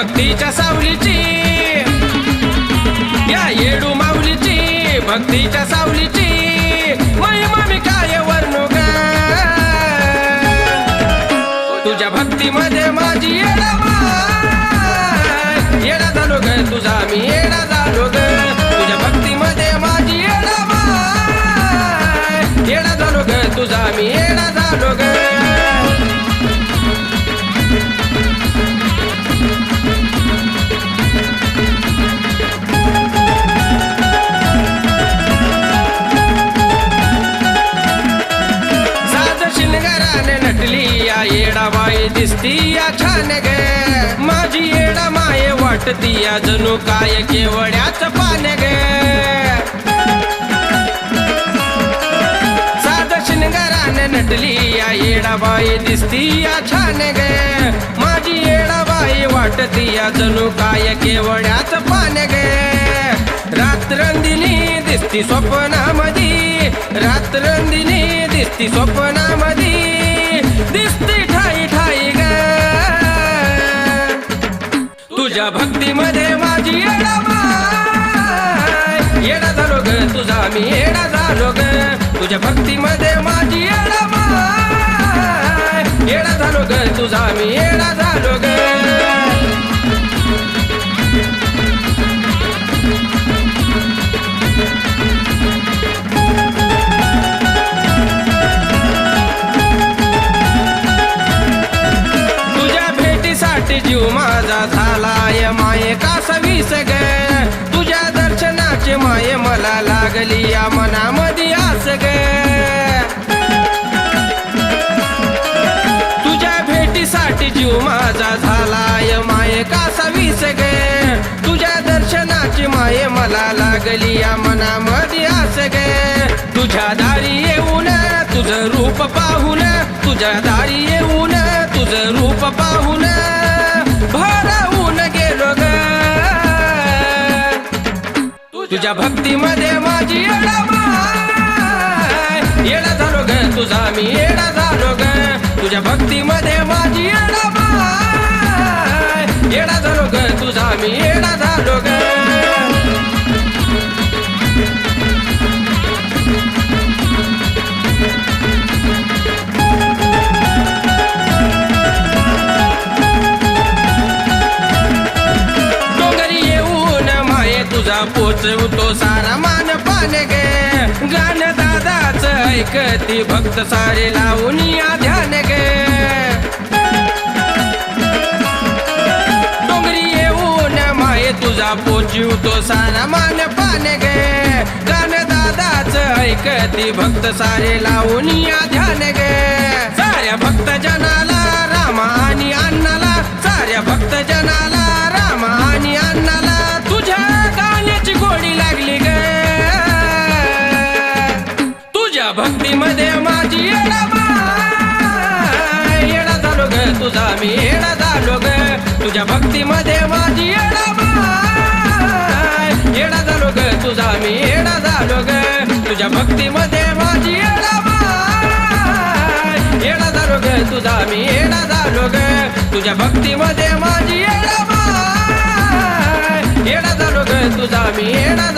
भक्तीच्या सावलीची. या येडू माऊलीची भक्तीच्या सावलीची. महिमा मी काय वर्णू ग? तुझ्या भक्तीमध्ये माझी येडा येडा झालो ग तुझा मी येडा झालो ग. तुझ्या भक्तीमध्ये माझी येडा येडा झालो ग तुझा मी येडा झालो ग. काय दिसती या छान ग माझी येडा माये वाटती या जणू काय केवड्याच पान ग साध शिनगराने नटली या येडाबाई दिसती या छान ग माझी येडा बाई वाटती या जणू काय केवड्याच पान ग रात्रंदिनी दिसती स्वप्नामधी. रात्रंदिनी दिसती स्वप्नामधी. दिसत तुझ्या भक्तीमध्ये माझी येडा माय. येडा झालो ग तुझा मी येडा झालो ग तुझ्या भक्तीमध्ये माझी येडा माय. येडा झालो ग तुझा मी तुझे माये मला लागली या मनामध्ये आस ग. तुझ्या भेटीसाठी जीव माझा झालाय माये कासा विस ग. तुझ्या दर्शनाची माये मला लागली या मनामध्ये आस ग. तुझ्या दारी येऊन तुझं रूप पाहून तुझ्या दारी येऊन तुझं रूप पाहून तुझ्या भक्तीमध्ये माझी येडा झालो ग तुझा मी येडा झालो ग तुझ्या भक्तीमध्ये माझी येडा पोचवतो सारा मान पान गे. गाण दादाच ऐकती भक्त सारे लावून या ध्यान गे. डोंगरी येऊन माये तुझा पोचवतो सारा मान पान गे. गाण दादाच ऐकती भक्त सारे लावून या ध्यान गे. साऱ्या भक्त जनाला रामा आणि अन्नाला साऱ्या भक्त जनाला तुझ्या माझी येडा बाय येडा झालो ग तुझा मी येडा झालो ग. तुझ्या भक्तीमध्ये माझी येडा बाय येडा झालो ग तुझा मी येडा झालो ग. तुझ्या भक्तीमध्ये माझी येडा बाय येडा झालो ग तुझा मी येडा झालो ग. तुझ्या भक्तीमध्ये माझी येडा बाय येडा झालो ग तुझा मी येडा